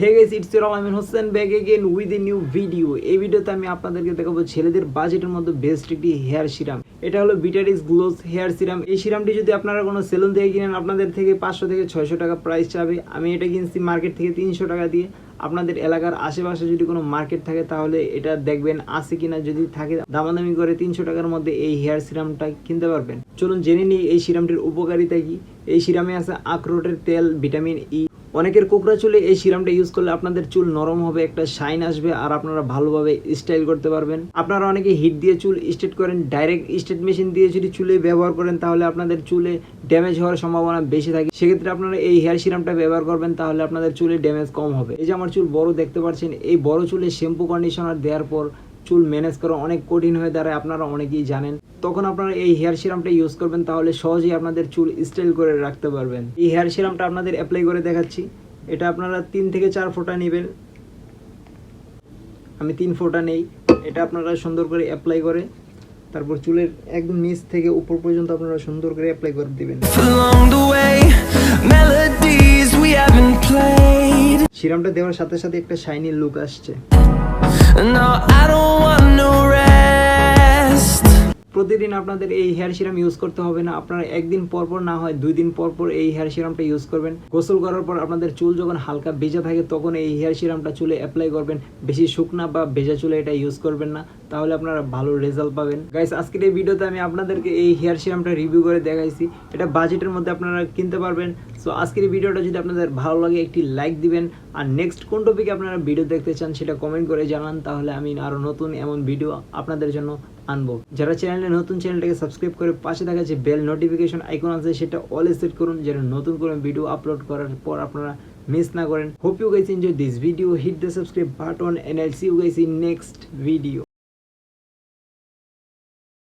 Hey guys it's your Amin Hossain back again with a new video এই ভিডিওতে আমি আপনাদেরকে দেখাবো ছেলেদের বাজেটের মধ্যে বেস্ট একটি হেয়ার সিরাম এটা হলো বিটারিস গ্লোস হেয়ার সিরাম এই সিরামটি যদি আপনারা কোনো সেলুন থেকে কিনেন, আপনাদের থেকে পাঁচশো থেকে ছয়শো টাকা প্রাইস চাবে। আমি এটা কিনছি মার্কেট থেকে তিনশো টাকা দিয়ে। আপনাদের এলাকার আশেপাশে যদি কোনো মার্কেট থাকে, তাহলে এটা দেখবেন আছে কিনা। যদি থাকে, দামাদামি করে তিনশো টাকার মধ্যে এই হেয়ার সিরামটা কিনতে পারবেন। চলুন জেনে নিই এই সিরামটির উপকারিতা কি। এই সিরামে আছে আখরোটের তেল ভিটামিন ই অনেকের কোকড়া চুলে এই সিরামটা ইউজ করলে আপনাদের চুল নরম হবে, একটা শাইন আসবে আর আপনারা ভালোভাবে স্টাইল করতে পারবেন। আপনারা অনেকে হিট দিয়ে চুল স্ট্রেট করেন ডাইরেক্ট স্ট্রেট মেশিন দিয়ে যদি চুলে ব্যবহার করেন তাহলে আপনাদের চুলে ড্যামেজ হওয়ার সম্ভাবনা বেশি থাকে। সেক্ষেত্রে আপনারা এই হেয়ার সিরামটা ব্যবহার করবেন তাহলে আপনাদের চুলে ড্যামেজ কম হবে। এই যে আমার চুল বড় দেখতে পাচ্ছেন, এই বড় চুলে শ্যাম্পু কন্ডিশনার দেওয়ার পর চুল ম্যানেজ করা অনেক কঠিন হয়ে দাঁড়ায়, আপনারা অনেকেই জানেন। তখন আপনারা এই হেয়ার সিরামটা ইউজ করবেন, তাহলে সহজেই আপনাদের চুল স্টাইল করে রাখতে পারবেন। এই হেয়ার সিরামটা আপনাদের অ্যাপ্লাই করে দেখাচ্ছি। এটা আপনারা তিন থেকে চার ফোঁটা নেবেন। আমি তিন ফোঁটা নেই, এটা আপনারা সুন্দর করে অ্যাপ্লাই করে, তারপর চুলের একদম নিচ থেকে উপর পর্যন্ত আপনারা সুন্দর করে অ্যাপ্লাই করে দিবেন। সিরামটা দেওয়ার সাথে সাথে একটা শাইনি লুক আসছে. প্রতিদিন আপনাদের এই হেয়ার সিরাম ইউজ করতে হবে না। আপনারা একদিন পর পর না হয় দুই দিন পর পর এই হেয়ার সিরামটা ইউজ করবেন। গোসল করার পর আপনাদের চুল যখন হালকা ভেজা থাকে তখন এই হেয়ার সিরামটা চুলে অ্যাপ্লাই করবেন। বেশি শুকনা বা ভেজা চুলে এটা ইউজ করবেন না। তাহলে আপনারা ভালো রেজাল্ট পাবেন। গাইস আজকের এই ভিডিওতে আমি আপনাদেরকে এই হেয়ার সিরামটা রিভিউ করে দেখাইছি। এটা বাজেটের মধ্যে আপনারা কিনতে পারবেন। সো আজকের ভিডিওটা যদি আপনাদের ভালো লাগে, একটি লাইক দিবেন। আর নেক্সট কোন টপিকে আপনারা ভিডিও দেখতে চান সেটা কমেন্ট করে জানান, তাহলে আমি আরও নতুন এমন ভিডিও আপনাদের জন্য আনব। যারা চ্যানেলে নতুন চ্যানেলটাকে সাবস্ক্রাইব করে পাশে দেখা যে বেল নোটিফিকেশন আইকন আছে, সেটা অল সেট করুন, যেন নতুন করে ভিডিও আপলোড করার পর আপনারা মিস না করেন। Hope you guys enjoy this video hit the subscribe button and I'll see you guys in next video